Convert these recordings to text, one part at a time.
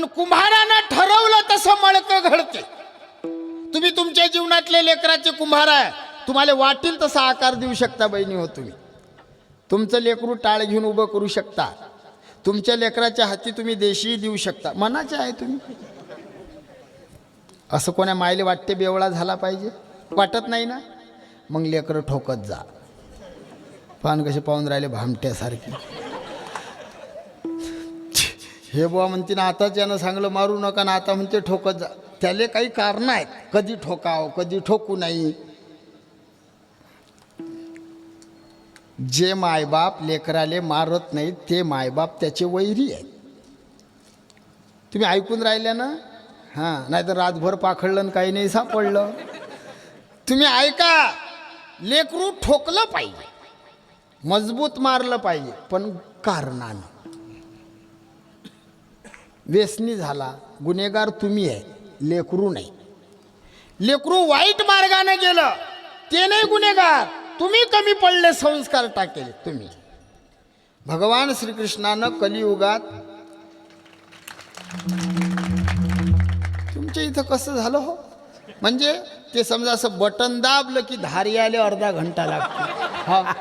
आणि कुंभारानं ठरवलं तसं मळकं घडते तुम्ही तुमच्या जीवनातले लेकराचे कुंभार आहे. तुम्हाला वाटेल तसा आकार देऊ शकता बहिणी हो तुम्ही. तुमचं लेकरू टाळ घेऊन उभं करू शकता. तुमच्या लेकराच्या हाती तुम्ही देशी देऊ शकता. मनाचे आहे तुम्ही. असं कोण्या मायले वाटते बेवळा झाला पाहिजे? वाटत नाही ना? मग लेकरं ठोकत जा. पान कसे पाहून राहिले भामट्यासारखे. हे बुवा म्हणते ना आताच यानं सांगलं मारू नका ना. आता म्हणते ठोकत जा. त्याले काही कारण आहेत. कधी ठोकाव कधी ठोकू नाही. जे मायबाप लेकराले मारत नाहीत ते मायबाप त्याचे वैरी आहेत. तुम्ही ऐकून राहिल्या ना? हां नाहीतर रातभर पाखडलं काही नाही सापडलं. तुम्ही ऐका लेकरू ठोकलं पाहिजे. मजबूत मारलं पाहिजे पण कारणानं. व्यसनी झाला. गुन्हेगार तुम्ही आहे. लेकरू नाही. लेकरू वाईट मार्गाने गेलं. ते नाही गुन्हेगार. तुम्ही कमी पडले संस्कार टाकेल तुम्ही. भगवान श्रीकृष्णानं कलियुगात तुमच्या इथं कसं झालं हो? म्हणजे ते समजा असं बटन दाबलं की धारी आले अर्धा घंटा लागतो. हा.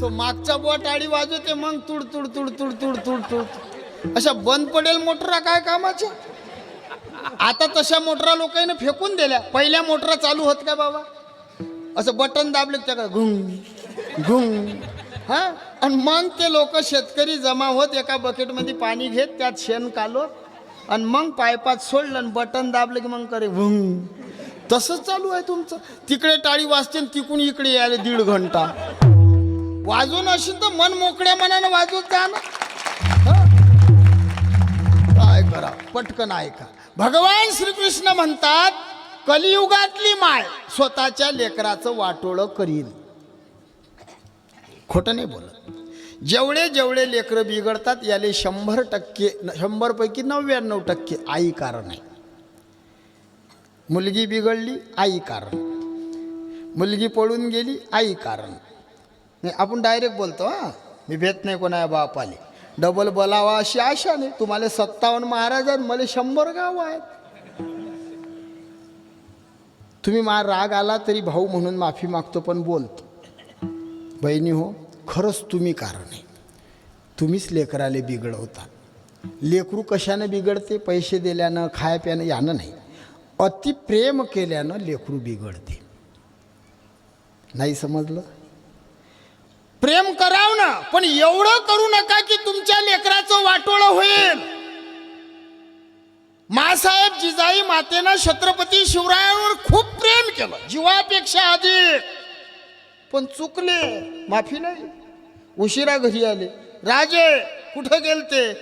तो मागचा बोट आडी वाजवते मग तुड तुड तुड तुड तुड तुड तुड. अशा बंद पडेल मोटरा काय कामाच्या आता तशा मोटरा लोकांनी फेकून दिल्या. पहिल्या मोटरा चालू होत का बाबा? असं बटन दाबले की त्या घुंग घुंग. हा? आणि मग ते लोक शेतकरी जमा होत एका बकेटमध्ये पाणी घेत त्यात शेण कालवत आणि मग पायपात सोडलं आणि बटन दाबलं की मग करे भुंग तसंच चालू आहे तुमचं. तिकडे टाळी वाजते आणि तिकून इकडे यायला दीड घंटा. वाजवून असेल तर मन मोकळ्या मनानं वाजवत जा ना. करा. पटकन ऐका. भगवान श्रीकृष्ण म्हणतात कलियुगातली माय स्वतःच्या लेकराचं वाटोळं करील खोटं नाही बोलत. जेवढे जेवढे लेकरं बिघडतात याले शंभर टक्के शंभरपैकी नव्याण्णव टक्के आई कारण आहे. मुलगी बिघडली आई कारण. मुलगी पळून गेली आई कारण. नाही आपण डायरेक्ट बोलतो हां. मी भेट नाही कोणा बापाले. डबल बोलावा अशी आशा नाही. तुम्हाला सत्तावन्न महाराज आहेत मला शंभर गाव आहेत. तुम्ही मा राग आला तरी भाऊ म्हणून माफी मागतो पण बोलतो. बहिणी हो खरंच तुम्ही कारण. आहे तुम्हीच लेकराले बिघडवता. लेकरू कशानं बिघडते? पैसे दिल्यानं खाय प्यानं यानं नाही. अति प्रेम केल्यानं लेकरू बिघडते. नाही समजलं? प्रेम कराव ना पण एवढं करू नका की तुमच्या लेकराचं वाटोळं होईल. मासाहेब जिजाई मातेनं छत्रपती शिवरायांवर खूप प्रेम केलं जीवापेक्षा अधिक. पण चुकले माफी नाही. उशिरा घरी आले. राजे कुठं गेलते?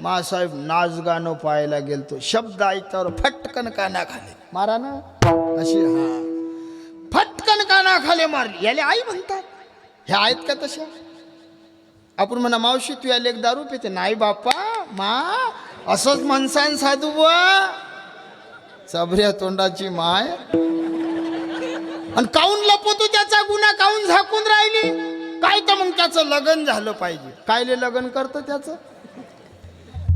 मासाहेब नाच गाणं पाहायला गेलतो. शब्द ऐकतावर फटकन काना खाले. मारा ना. अशी हा. फटकन काना खाले मारली. याले आई म्हणतात. ह्या आहेत का तशा? आपण म्हणा मावशी तू याला एक दारू पिते. नाही बापा मा असंच मनसान साधू व चबऱ्या तोंडाची माय. आणि काऊन लपवतो त्याचा गुन्हा? काऊन झाकून राहिली? काय तर मग त्याचं लग्न झालं पाहिजे. कायले लग्न करतं त्याचं?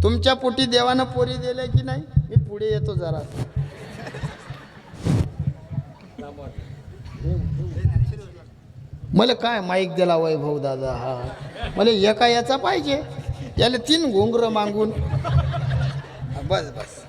तुमच्या पोटी देवानं पोरी दिल्या की नाही? मी पुढे येतो जरा. मला काय माईक दिला वैभव दादा? हा. मला एका याचा पाहिजे. याला तीन घोंगर मागून. बस बस.